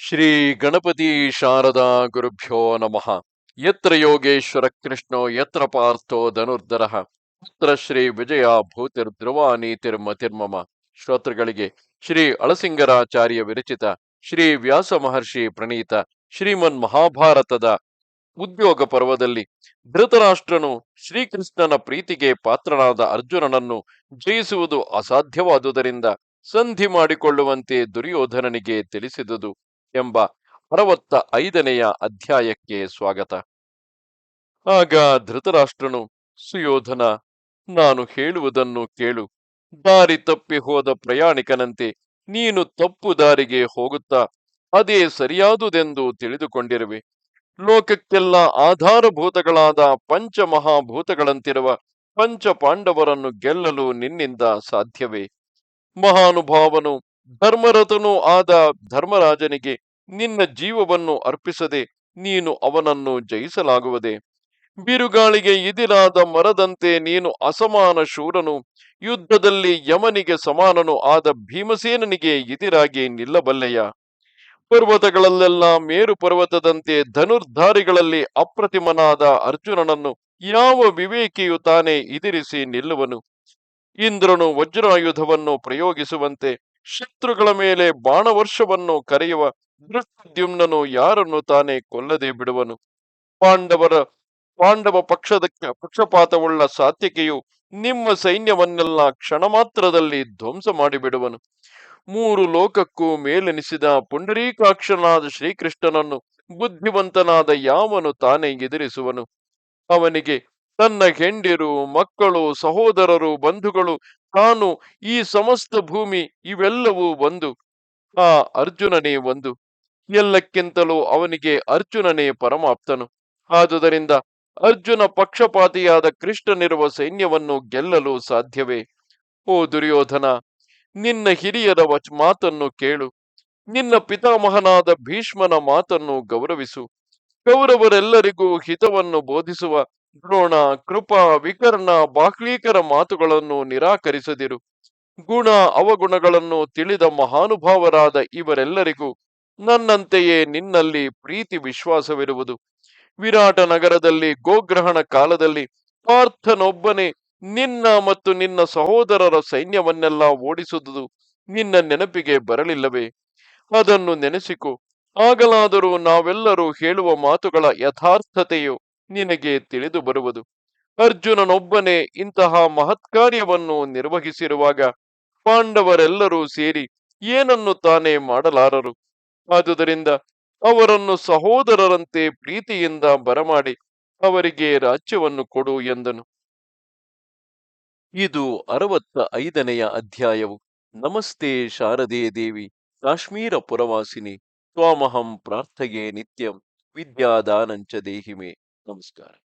ಶ್ರೀ ಗಣಪತಿ ಶಾರದಾ ಗುರುಭ್ಯೋ ನಮಃ. ಯತ್ರ ಯೋಗೇಶ್ವರ ಕೃಷ್ಣೋ, ಯತ್ರ ಪಾರ್ಥೋ ಧನುರ್ಧರ, ಪುತ್ರ ಶ್ರೀ ವಿಜಯ ಭೂತಿರ್ ಧ್ರುವ ನೀತಿರ್ಮ ತಿರ್ಮಮ. ಶ್ರೋತೃಗಳಿಗೆ ಶ್ರೀ ಅಳಸಿಂಗರಾಚಾರ್ಯ ವಿರಚಿತ ಶ್ರೀ ವ್ಯಾಸ ಮಹರ್ಷಿ ಪ್ರಣೀತ ಶ್ರೀಮನ್ ಮಹಾಭಾರತದ ಉದ್ಯೋಗ ಪರ್ವದಲ್ಲಿ ಧೃತರಾಷ್ಟ್ರನು ಶ್ರೀಕೃಷ್ಣನ ಪ್ರೀತಿಗೆ ಪಾತ್ರನಾದ ಅರ್ಜುನನನ್ನು ಜಯಿಸುವುದು ಅಸಾಧ್ಯವಾದುದರಿಂದ ಸಂಧಿ ಮಾಡಿಕೊಳ್ಳುವಂತೆ ದುರ್ಯೋಧನನಿಗೆ ತಿಳಿಸಿದುದು. ಎಂಬ ಅರವತ್ತ ಐದನೆಯ ಅಧ್ಯಾಯಕ್ಕೆ ಸ್ವಾಗತ. ಆಗ ಧೃತರಾಷ್ಟ್ರನು, ಸುಯೋಧನ, ನಾನು ಹೇಳುವುದನ್ನು ಕೇಳು. ದಾರಿ ತಪ್ಪಿ ಹೋದ ಪ್ರಯಾಣಿಕನಂತೆ ನೀನು ತಪ್ಪು ದಾರಿಗೆ ಹೋಗುತ್ತಾ, ಅದೇ ಸರಿಯಾದುದೆಂದು ತಿಳಿದುಕೊಂಡಿರುವೆ. ಲೋಕಕ್ಕೆಲ್ಲ ಆಧಾರಭೂತಗಳಾದ ಪಂಚಮಹಾಭೂತಗಳಂತಿರುವ ಪಂಚ ಪಾಂಡವರನ್ನು ಗೆಲ್ಲಲು ನಿನ್ನಿಂದ ಸಾಧ್ಯವೇ? ಮಹಾನುಭಾವನು ಧರ್ಮರಥನೂ ಆದ ಧರ್ಮರಾಜನಿಗೆ, ನಿನ್ನ ಜೀವವನ್ನು ಅರ್ಪಿಸದೆ ನೀನು ಅವನನ್ನು ಜಯಿಸಲಾಗುವುದೇ. ಬಿರುಗಾಳಿಗೆ ಇದಿರಾದ ಮರದಂತೆ ನೀನು ಅಸಮಾನ ಶೂರನು. ಯುದ್ಧದಲ್ಲಿ ಯಮನಿಗೆ ಸಮಾನನು ಆದ ಭೀಮಸೇನನಿಗೆ ಇದಿರಾಗಿ ನಿಲ್ಲಬಲ್ಲೆಯ? ಪರ್ವತಗಳಲ್ಲೆಲ್ಲ ಮೇರು ಪರ್ವತದಂತೆ ಧನುರ್ಧಾರಿಗಳಲ್ಲಿ ಅಪ್ರತಿಮನಾದ ಅರ್ಜುನನನ್ನು ಯಾವ ವಿವೇಕಿಯು ತಾನೇ ಇದಿರಿಸಿ ನಿಲ್ಲುವನು? ಇಂದ್ರನು ವಜ್ರಾಯುಧವನ್ನು ಪ್ರಯೋಗಿಸುವಂತೆ ಶತ್ರುಗಳ ಮೇಲೆ ಬಾಣವರ್ಷವನ್ನು ಕರೆಯುವ ದೃಷ್ಟದ್ಯುಮ್ನನು ಯಾರನ್ನು ತಾನೇ ಕೊಲ್ಲದೆ ಬಿಡುವನು? ಪಾಂಡವರ, ಪಾಂಡವ ಪಕ್ಷದ ಪಕ್ಷಪಾತವುಳ್ಳ ಸಾತ್ಯಕೆಯು ನಿಮ್ಮ ಸೈನ್ಯವನ್ನೆಲ್ಲ ಕ್ಷಣ ಮಾತ್ರದಲ್ಲಿ ಧ್ವಂಸ ಮಾಡಿಬಿಡುವನು. ಮೂರು ಲೋಕಕ್ಕೂ ಮೇಲೆನಿಸಿದ ಪುಂಡರೀಕಾಕ್ಷನಾದ ಶ್ರೀಕೃಷ್ಣನನ್ನು ಬುದ್ಧಿವಂತನಾದ ಯಾವನು ತಾನೇ ಎದುರಿಸುವನು? ಅವನಿಗೆ ತನ್ನ ಹೆಂಡಿರು ಮಕ್ಕಳು, ಸಹೋದರರು, ಬಂಧುಗಳು, ತಾನು ಈ ಸಮಸ್ತ ಭೂಮಿ ಇವೆಲ್ಲವೂ ಒಂದು. ಆ ಅರ್ಜುನನೇ ಒಂದು. ಎಲ್ಲಕ್ಕಿಂತಲೂ ಅವನಿಗೆ ಅರ್ಜುನನೇ ಪರಮಾಪ್ತನು. ಆದುದರಿಂದ ಅರ್ಜುನ ಪಕ್ಷಪಾತಿಯಾದ ಕೃಷ್ಣನಿರುವ ಸೈನ್ಯವನ್ನು ಗೆಲ್ಲಲು ಸಾಧ್ಯವೇ? ಓ ದುರ್ಯೋಧನ, ನಿನ್ನ ಹಿರಿಯರ ಮಾತನ್ನು ಕೇಳು. ನಿನ್ನ ಪಿತಾಮಹನಾದ ಭೀಷ್ಮನ ಮಾತನ್ನು ಗೌರವಿಸು. ಕೌರವರೆಲ್ಲರಿಗೂ ಹಿತವನ್ನು ಬೋಧಿಸುವ ದ್ರೋಣ, ಕೃಪಾ, ವಿಕರ್ಣ ಬಾಹ್ಲೀಕರ ಮಾತುಗಳನ್ನು ನಿರಾಕರಿಸದಿರು. ಗುಣ, ಅವಗುಣಗಳನ್ನು ತಿಳಿದ ಮಹಾನುಭಾವರಾದ ಇವರೆಲ್ಲರಿಗೂ ನನ್ನಂತೆಯೇ ನಿನ್ನಲ್ಲಿ ಪ್ರೀತಿ ವಿಶ್ವಾಸವಿರುವುದು. ವಿರಾಟ ನಗರದಲ್ಲಿ, ಗೋಗ್ರಹಣ ಕಾಲದಲ್ಲಿ ಪಾರ್ಥನೊಬ್ಬನೇ ನಿನ್ನ ಮತ್ತು ನಿನ್ನ ಸಹೋದರರ ಸೈನ್ಯವನ್ನೆಲ್ಲ ಓಡಿಸುವುದು ನಿನ್ನ ನೆನಪಿಗೆ ಬರಲಿಲ್ಲವೇ? ಅದನ್ನು ನೆನೆಸಿಕೊ. ಆಗಲಾದರೂ ನಾವೆಲ್ಲರೂ ಹೇಳುವ ಮಾತುಗಳ ಯಥಾರ್ಥತೆಯು ನಿನಗೆ ತಿಳಿದು ಬರುವುದು. ಅರ್ಜುನನೊಬ್ಬನೇ ಇಂತಹ ಮಹತ್ಕಾರ್ಯವನ್ನು ನಿರ್ವಹಿಸಿರುವಾಗ ಪಾಂಡವರೆಲ್ಲರೂ ಸೇರಿ ಏನನ್ನು ತಾನೇ ಮಾಡಲಾರರು? ಆದುದರಿಂದ ಅವರನ್ನು ಸಹೋದರರಂತೆ ಪ್ರೀತಿಯಿಂದ ಬರಮಾಡಿ ಅವರಿಗೆ ರಾಜ್ಯವನ್ನು ಕೊಡು ಎಂದನು. ಇದು ಅರವತ್ತ ಐದನೆಯ ಅಧ್ಯಾಯವು. ನಮಸ್ತೆ ಶಾರದೆ ದೇವಿ. ಕಾಶ್ಮೀರ ಪುರವಾಸಿನಿ. ತ್ವಾಮಹಂ ಪ್ರಾರ್ಥಯೇ ನಿತ್ಯಂ. ವಿದ್ಯಾದಾನಂಚ ದೇಹಿಮೆ. Vamos.